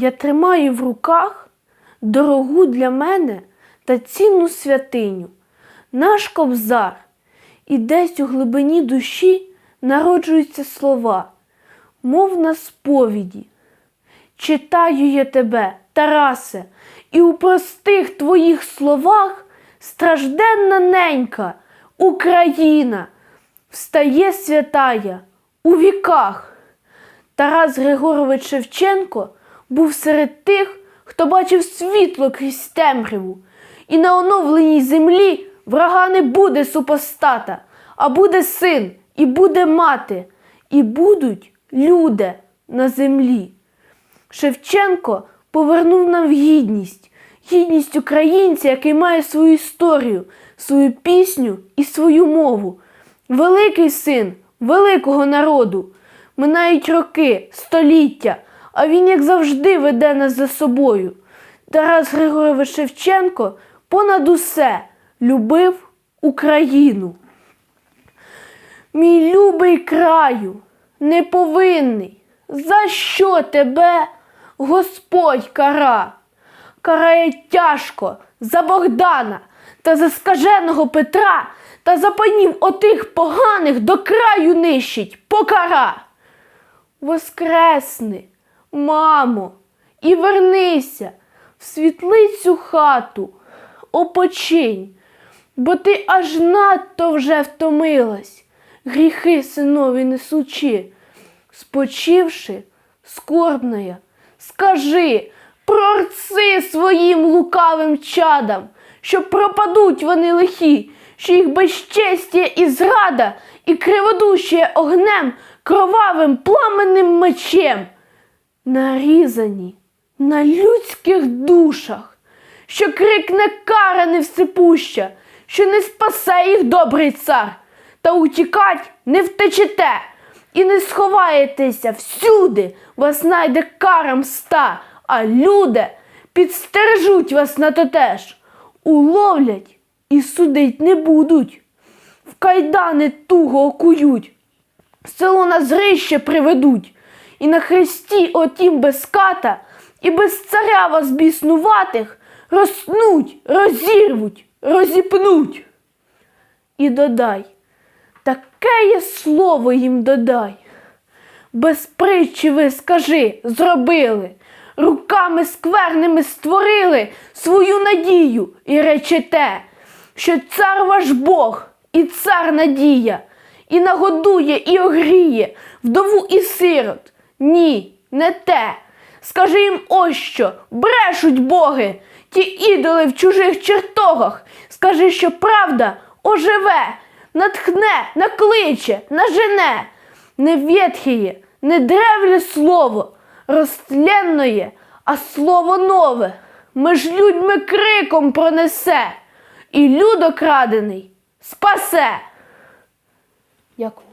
Я тримаю в руках дорогу для мене та цінну святиню, наш кобзар, і десь у глибині душі народжуються слова, мов на сповіді. Читаю я тебе, Тарасе, і у простих твоїх словах стражденна ненька Україна встає святая у віках. Тарас Григорович Шевченко був серед тих, хто бачив світло крізь темряву, і на оновленій землі врага не буде супостата, а буде син, і буде мати, і будуть люди на землі. Шевченко повернув нам гідність, гідність українця, який має свою історію, свою пісню і свою мову. Великий син великого народу. Минають роки, століття, а він, як завжди, веде нас за собою. Тарас Григорович Шевченко понад усе любив Україну. Мій любий краю, неповинний, за що тебе Господь кара? Карає тяжко за Богдана та за скаженого Петра та за панів отих поганих до краю нищить покара. Воскресни, мамо, і вернися в світлицю хату, опочинь, бо ти аж надто вже втомилась, гріхи синові несучи, спочивши, скорбная, скажи, прорци своїм лукавим чадам, що пропадуть вони лихі, що їх безчестя і зрада, і криводушіє огнем, кровавим пламенним мечем, нарізані на людських душах, що крикне кара невсипуща, що не спасе їх добрий цар, та утікать не втечете і не сховаєтеся. Всюди, вас найде кара мста, а люди підстережуть вас на те теж, уловлять і судить не будуть, в кайдани туго окують, село на зрище приведуть, і на хресті отім без ката, і без царя вас біснуватих розснуть, розірвуть, розіпнуть. І додай, таке є слово їм додай. Без притчі ви скажи, зробили, руками скверними створили свою надію і речете, що цар ваш Бог і цар надія, і нагодує, і огріє вдову і сирот. Ні, не те. Скажи їм ось що, брешуть боги, ті ідоли в чужих чертогах. Скажи, що правда оживе, натхне, накличе, нажене, не ветхіє, не древле слово, розтленноє, а слово нове, меж людьми криком пронесе, і люд окрадений спасе. Дякую.